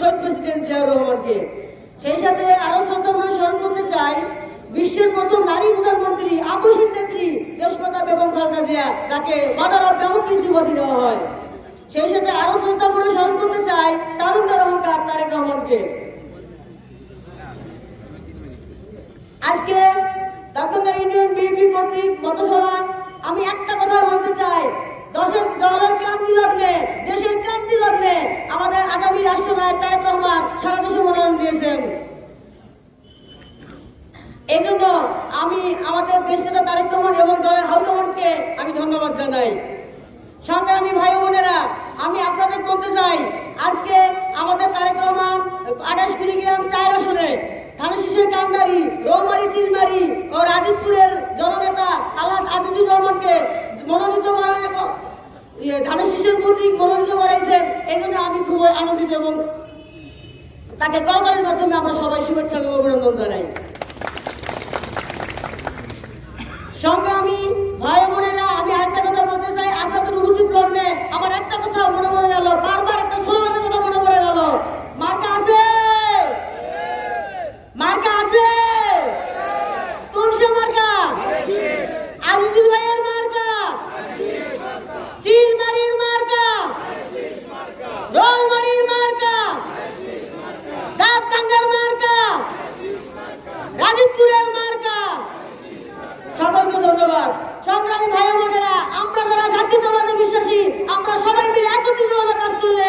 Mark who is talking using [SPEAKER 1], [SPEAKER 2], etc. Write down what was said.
[SPEAKER 1] শহীদ president Ziaur রহমানকে। সেই সাথে আরও শ্রদ্ধা স্মরণ করতে চাই, বিশ্বের প্রথম নারী প্রধানমন্ত্রী আপসীর নেত্রী দেশমাতা বেগম খালেদা জিয়া, তাকে মাদার অফ ডেমোক্রেসি উপাধি দেওয়া হয়। সেই সাথে আরও শ্রদ্ধা করে স্মরণ করতে চাই তারুণ্যের অহংকার তারেক রহমানকে। আজকে দক্ষিণা ইউনিয়ন বিএনপি কর্তৃক মতসভায় আমি একটা কথা বলতে চাই। দশের দলের ক্রান্তি লগ্নে দেশের ক্রান্তি লগ্নে আমাদের আগামী তারেক রহমান সারা দেশে মনোনয়ন দিয়েছেন। এই জন্য আমি আমাদের দেশ তারেক রহমান এবং দলের হাইকমান্ডকে আমি ধন্যবাদ জানাই। সংগ্রামী ভাই বোনেরা আমি আপনাদের বলতে চাই আজকে আমাদের তারেক রহমান আঠাশ কুড়িগ্রাম চার আসনে ধানশিসের কান্ডারি রৌমারি চিলমারি ও রাজীবপুরের জননেতা আল্লাহ আজিজুর রহমানকে মনোনীত করা ইয়ে, ধানের শিশুর প্রতি মনোনীত করাইছেন এই জন্য আমি খুবই আনন্দিত এবং তাকে করতালির মাধ্যমে আমরা সবাই শুভেচ্ছা এবং অভিনন্দন জানাই। সংগ্রামী ভাই বোনেরা, আমি একটা কথা বলতে চাই। আপনার আপনাদের উপস্থিত লগ্নে আমার একটা কথা মনে মনে গেল। বারবার সংগ্রামী ভাই বোনেরা আমরা যারা জাতীয়তাবাদে বিশ্বাসী আমরা সবাই মিলে একত্রিতভাবে কাজ করলে